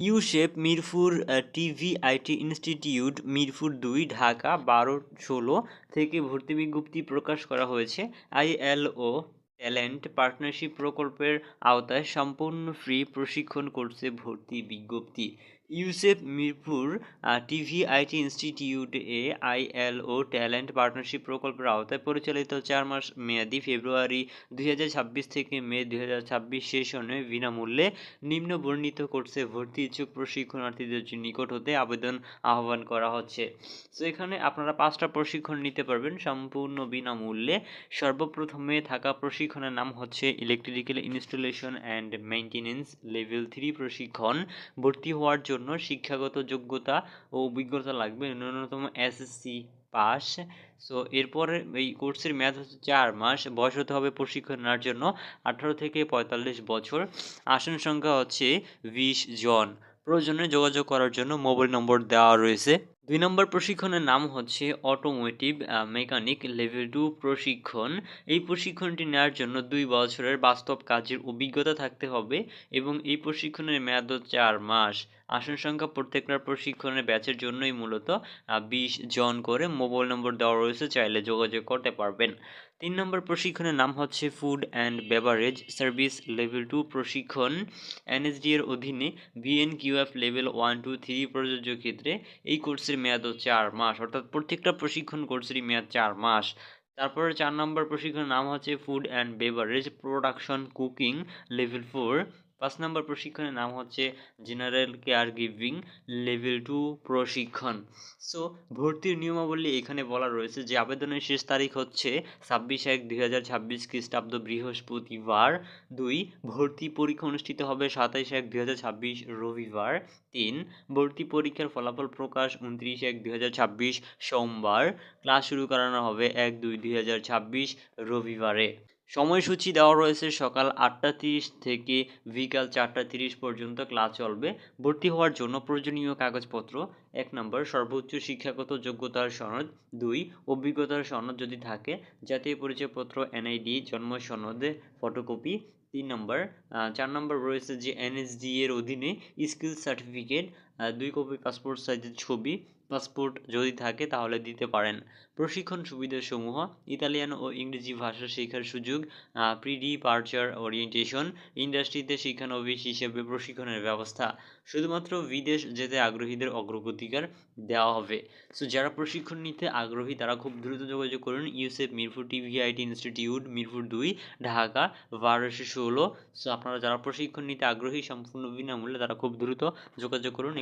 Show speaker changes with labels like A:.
A: UCEP Mirpur TV IT institute, Mirpur দুই, ঢাকা, বারো, ষোলো থেকে ভর্তি বিজ্ঞপ্তি প্রকাশ করা হয়েছে। আইএলও ট্যালেন্ট পার্টনারশিপ প্রকল্পের আওতায় সম্পূর্ণ ফ্রি প্রশিক্ষণ কোর্সে ভর্তি বিজ্ঞপ্তি। UCEP Mirpur TV TVIT institute এ আইএলও ট্যালেন্ট পার্টনারশিপ প্রকল্পের আওতায় পরিচালিত চার মাস মেয়াদি ফেব্রুয়ারি দু হাজার ছাব্বিশ থেকে মে দুই সেশনে বিনামূল্যে নিম্ন বর্ণিত কোর্সে ভর্তি ইচ্ছুক প্রশিক্ষণার্থীদের নিকট হতে আবেদন আহ্বান করা হচ্ছে। তো এখানে আপনারা পাঁচটা প্রশিক্ষণ নিতে পারবেন। সম্পূর্ণ বিনামূল্যে সর্বপ্রথমে থাকা প্রশিক্ষণের নাম হচ্ছে electrical installation and maintenance level three প্রশিক্ষণ। ভর্তি হওয়ার জন্য শিক্ষাগত যোগ্যতা ও অভিজ্ঞতা লাগবে ন্যূনতম এসএসসি পাস। সো এরপরে এই কোর্সের মেয়াদ হচ্ছে চার মাস। বয়স হতে হবে প্রশিক্ষণ নেওয়ার জন্য আঠারো থেকে পঁয়তাল্লিশ বছর। আসন সংখ্যা হচ্ছে বিশ জন। প্রয়োজনে যোগাযোগ করার জন্য মোবাইল নম্বর দেওয়া রয়েছে। দুই নম্বর প্রশিক্ষণের নাম হচ্ছে অটোমোটিভ মেকানিক লেভেল টু প্রশিক্ষণ। এই প্রশিক্ষণটি নেওয়ার জন্য দুই বছরের বাস্তব কাজের অভিজ্ঞতা থাকতে হবে এবং এই প্রশিক্ষণের মেয়াদ চার মাস। আসন সংখ্যা প্রত্যেকটা প্রশিক্ষণের ব্যাচের জন্যই মূলত বিশ জন করে মোবাইল নম্বর দেওয়া রয়েছে, চাইলে যোগাযোগ করতে পারবেন। তিন নম্বর প্রশিক্ষণের নাম হচ্ছে food and beverage service level two প্রশিক্ষণ এনএসডি এর অধীনে BN QF level one two three প্রযোজ্য ক্ষেত্রে এই কোর্সের মেয়াদ চার মাস, অর্থাৎ প্রত্যেকটা প্রশিক্ষণ কোর্সেরই মেয়াদ চার মাস। তারপরে চার নম্বর প্রশিক্ষণের নাম হচ্ছে food and beverage production cooking level four পাঁচ নম্বর প্রশিক্ষণের নাম হচ্ছে general care giving level two প্রশিক্ষণ। সো ভর্তির নিয়মাবলী এখানে বলা রয়েছে যে আবেদনের শেষ তারিখ হচ্ছে ছাব্বিশ এক দুই হাজার ছাব্বিশ খ্রিস্টাব্দ বৃহস্পতিবার। দুই, ভর্তি পরীক্ষা অনুষ্ঠিত হবে সাতাইশ এক দুই হাজার ছাব্বিশ রবিবার। তিন, ভর্তি পরীক্ষার ফলাফল প্রকাশ উনত্রিশ এক দুই হাজার ছাব্বিশ সোমবার। ক্লাস শুরু করানো হবে এক দুই দুই হাজার ছাব্বিশ রবিবারে। সময়সূচি দেওয়া রয়েছে সকাল আটটা তিরিশ থেকে বিকাল চারটা তিরিশ পর্যন্ত ক্লাস চলবে। ভর্তি হওয়ার জন্য প্রয়োজনীয় কাগজপত্র, এক নম্বর সর্বোচ্চ শিক্ষাগত যোগ্যতার সনদ, দুই অভিজ্ঞতার সনদ যদি থাকে, জাতীয় পরিচয়পত্র এনআইডি জন্ম সনদে ফটোকপি, তিন নম্বর চার নম্বর রয়েছে যে এনএসডি এর অধীনে স্কিল সার্টিফিকেট দুই কপি পাসপোর্ট সাইজের ছবি পাসপোর্ট যদি থাকে তাহলে দিতে পারেন। প্রশিক্ষণ সুবিধাসমূহ, ইতালিয়ান ও ইংরেজি ভাষা শেখার সুযোগ প্রি ডিপার্চার ওরিয়েন্টেশন ইন্ডাস্ট্রিতে শিক্ষানবিশ হিসেবে প্রশিক্ষণের ব্যবস্থা। শুধুমাত্র বিদেশ যেতে আগ্রহীদের অগ্রগতিকার দেওয়া হবে। সো যারা প্রশিক্ষণ নিতে আগ্রহী, তারা খুব দ্রুত যোগাযোগ করুন। UCEP Mirpur TVIT institute Mirpur দুই, ঢাকা, বারোশো ষোলো। সো আপনারা যারা প্রশিক্ষণ নিতে আগ্রহী, সম্পূর্ণ বিনামূল্যে তারা খুব দ্রুত যোগাযোগ করুন।